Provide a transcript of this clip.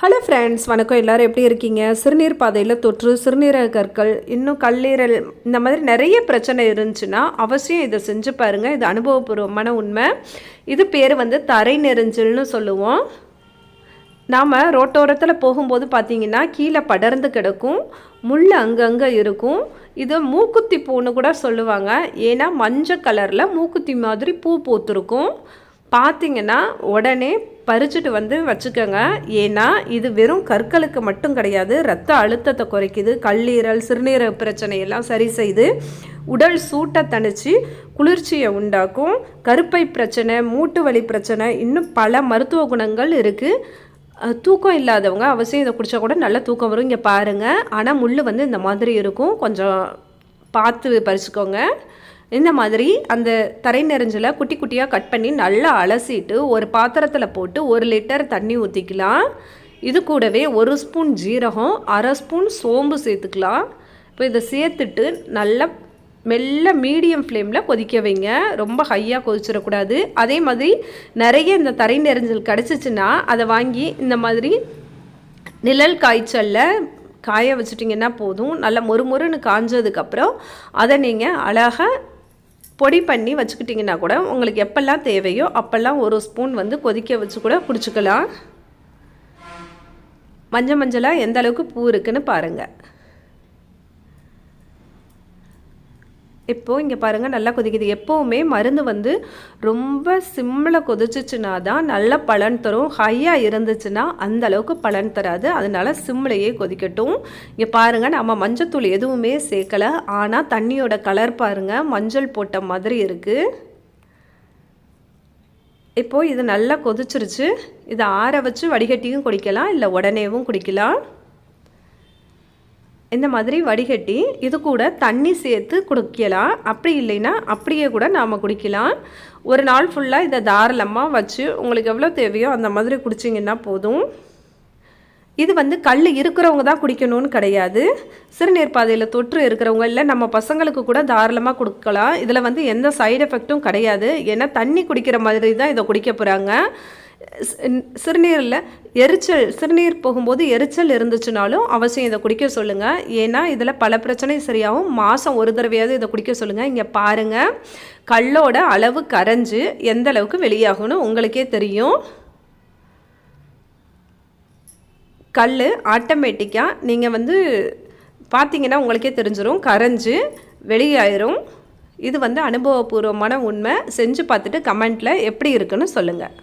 Hello friends வணக்கம். எல்லோரும் எப்படி இருக்கீங்க? சிறுநீர் பாதையில் தொற்று சிறுநீரக கற்கள் இன்னும் கல்லீரல் இந்த மாதிரி நிறைய பிரச்சனை இருந்துச்சுன்னா அவசியம் இதை செஞ்சு பாருங்கள் இது அனுபவபூர்வமான உண்மை. இது பேர் வந்து தரை நெறிஞ்சல்னு சொல்லுவோம். நாம் ரோட்டோரத்தில் போகும்போது பார்த்தீங்கன்னா கீழே படர்ந்து கிடக்கும். முள் அங்கங்கே இருக்கும். இது மூக்குத்தி பூன்னு கூட சொல்லுவாங்க. ஏன்னா மஞ்சள் கலரில் மூக்குத்தி மாதிரி பூ பூத்துருக்கும். பார்த்தீங்கன்னா உடனே பறிச்சுட்டு வந்து வச்சுக்கோங்க. ஏன்னா இது வெறும் கற்களுக்கு மட்டும் கிடையாது ரத்த அழுத்தத்தை குறைக்குது கல்லீரல் சிறுநீரக பிரச்சனையெல்லாம் சரி செய்து உடல் சூட்டை தணித்து குளிர்ச்சியை உண்டாக்கும். கருப்பை பிரச்சனை மூட்டு வலி பிரச்சனை இன்னும் பல மருத்துவ குணங்கள் இருக்குது தூக்கம் இல்லாதவங்க அவசியம் இதை குடித்தா கூட நல்ல தூக்கம் வரும். இங்கே பாருங்கள் ஆனால் முள் வந்து இந்த மாதிரி இருக்கும். கொஞ்சம் பார்த்து பறிச்சுக்கோங்க. இந்த மாதிரி அந்த தரை நெறிஞ்சில் குட்டி குட்டியாக கட் பண்ணி நல்லா அலசிட்டு ஒரு பாத்திரத்தில் போட்டு ஒரு லிட்டர் தண்ணி ஊற்றிக்கலாம் இது கூடவே ஒரு ஸ்பூன் ஜீரகம் அரை ஸ்பூன் சோம்பு சேர்த்துக்கலாம். இப்போ இதை சேர்த்துட்டு நல்லா மெல்ல மீடியம் ஃப்ளேமில் கொதிக்க வைங்க. ரொம்ப ஹையாக கொதிச்சிடக்கூடாது. அதே மாதிரி நிறைய இந்த தரை நெறிஞ்சல் கிடச்சிச்சின்னா அதை வாங்கி இந்த மாதிரி நிழல் காய்ச்சலில் காய வச்சுட்டிங்கன்னா போதும். நல்லா மொறு மொறுன்னு காஞ்சதுக்கப்புறம் அதை நீங்கள் அழகாக பொடி பண்ணி வச்சுக்கிட்டிங்கன்னா கூட உங்களுக்கு எப்பெல்லாம் தேவையோ அப்போல்லாம் ஒரு ஸ்பூன் வந்து கொதிக்க வச்சு கூட குடிச்சிக்கலாம். மஞ்சள் மஞ்சளாக எந்த அளவுக்கு பூ இருக்குன்னு பாருங்கள் இப்போது இங்கே பாருங்கள் நல்லா கொதிக்குது. எப்போவுமே மருந்து வந்து ரொம்ப சிம்மில் கொதிச்சிச்சுனா தான் நல்ல பலன் தரும். ஹையாக இருந்துச்சுன்னா அந்த அளவுக்கு பலன் தராது. அதனால் சிம்மிலையே கொதிக்கட்டும். இங்கே பாருங்கள் நம்ம மஞ்சத்தூள் எதுவுமே சேர்க்கலை. ஆனால் தண்ணியோட கலர் பாருங்கள் மஞ்சள் போட்ட மாதிரி இருக்குது இப்போது இது நல்லா கொதிச்சிருச்சு. இதை ஆற வச்சு வடிகட்டியும் குடிக்கலாம் இல்லை உடனேவும் குடிக்கலாம். இந்த மாதிரி வடிகட்டி இது கூட தண்ணி சேர்த்து குடிக்கலாம். அப்படி இல்லைன்னா அப்படியே கூட நாம் குடிக்கலாம். ஒரு நாள் ஃபுல்லாக இதை தாராளமாக வச்சு உங்களுக்கு எவ்வளோ தேவையோ அந்த மாதிரி குடிச்சிங்கன்னா போதும். இது வந்து கல் இருக்கிறவங்க தான் குடிக்கணும்னு கிடையாது. சிறுநீர் பாதையில் தொற்று இருக்கிறவங்க இல்லை நம்ம பசங்களுக்கு கூட தாராளமாக கொடுக்கலாம். இதில் வந்து எந்த சைடு எஃபெக்ட்டும் கிடையாது. ஏன்னா தண்ணி குடிக்கிற மாதிரி தான் இதை குடிக்க போகிறாங்க சிறுநீரில் எரிச்சல் சிறுநீர் போகும்போது எரிச்சல் இருந்துச்சுனாலும் அவசியம் இதை குடிக்க சொல்லுங்கள் ஏன்னா இதில் பல பிரச்சனை சரியாகும். மாதம் ஒரு தடவையாவது இதை குடிக்க சொல்லுங்கள் இங்கே பாருங்கள் கல்லோட அளவு கரைஞ்சு எந்த அளவுக்கு வெளியாகும்னு உங்களுக்கே தெரியும். கல் ஆட்டோமேட்டிக்காக நீங்கள் வந்து பார்த்தீங்கன்னா உங்களுக்கே தெரிஞ்சிடும் கரைஞ்சு வெளியாயிரும். இது வந்து அனுபவபூர்வமான உண்மை. செஞ்சு பார்த்துட்டு கமெண்ட்டில் எப்படி இருக்குன்னு சொல்லுங்கள்